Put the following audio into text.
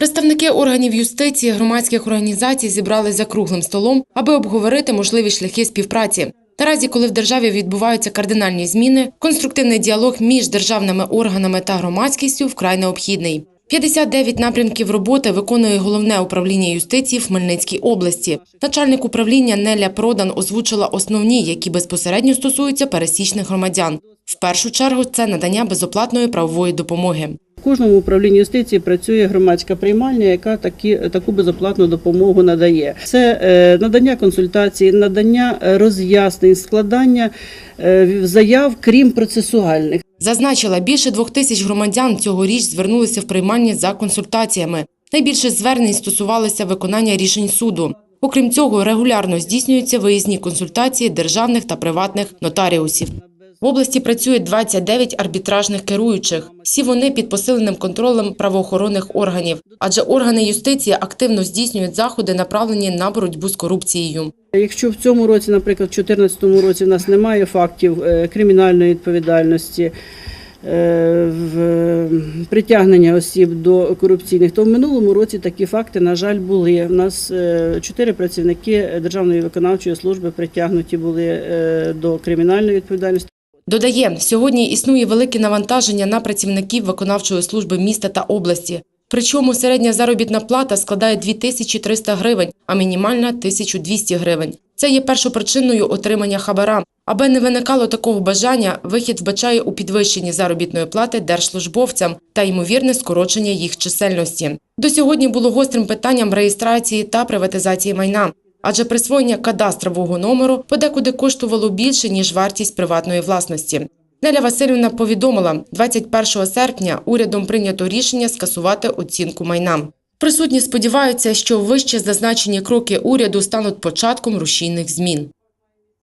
Представники органів юстиції, громадських організацій зібрались за круглим столом, аби обговорити можливі шляхи співпраці. Наразі, коли в державі відбуваються кардинальні зміни, конструктивний діалог між державними органами та громадськістю вкрай необхідний. 59 напрямків роботи виконує головне управління юстиції в Хмельницькій області. Начальник управління Неля Продан озвучила основні, які безпосередньо стосуються пересічних громадян. В першу чергу це надання безоплатної правової допомоги. Кожному управлінні юстиції працює громадська приймальня, яка такі, таку безоплатну допомогу надає. Це е, надання консультацій, надання е, роз'яснень, складання е, заяв, крім процесуальних. Зазначила, більше двох тисяч громадян цьогоріч звернулися в приймальні за консультаціями. Найбільше звернень стосувалося виконання рішень суду. Окрім цього, регулярно здійснюються виїзні консультації державних та приватних нотаріусів. В області працює 29 арбітражних керуючих. Всі вони під посиленим контролем правоохоронних органів, адже органи юстиції активно здійснюють заходи, направлені на боротьбу з корупцією. Якщо в цьому році, наприклад, в 2014 році в нас немає фактів е, кримінальної відповідальності, е, в притягнення осіб до корупційних, то в минулому році такі факти, на жаль, були. У нас е, чотири працівники Державної виконавчої служби притягнуті були до кримінальної відповідальності. Додає, сьогодні існує велике навантаження на працівників виконавчої служби міста та області. Причому середня заробітна плата складає 2300 гривень, а мінімальна 1200 гривень. Це є першопричиною отримання хабара. Аби не виникало такого бажання, вихід вбачає у підвищенні заробітної плати держслужбовцям та ймовірне скорочення їх чисельності. До сьогодні було гострим питанням реєстрації та приватизації майна. Адже присвоєння кадастрового номеру подекуди коштувало більше, ніж вартість приватної власності. Неля Васильівна повідомила, 21 серпня урядом прийнято рішення скасувати оцінку майна. Присутні сподіваються, що вище зазначені кроки уряду стануть початком рушійних змін.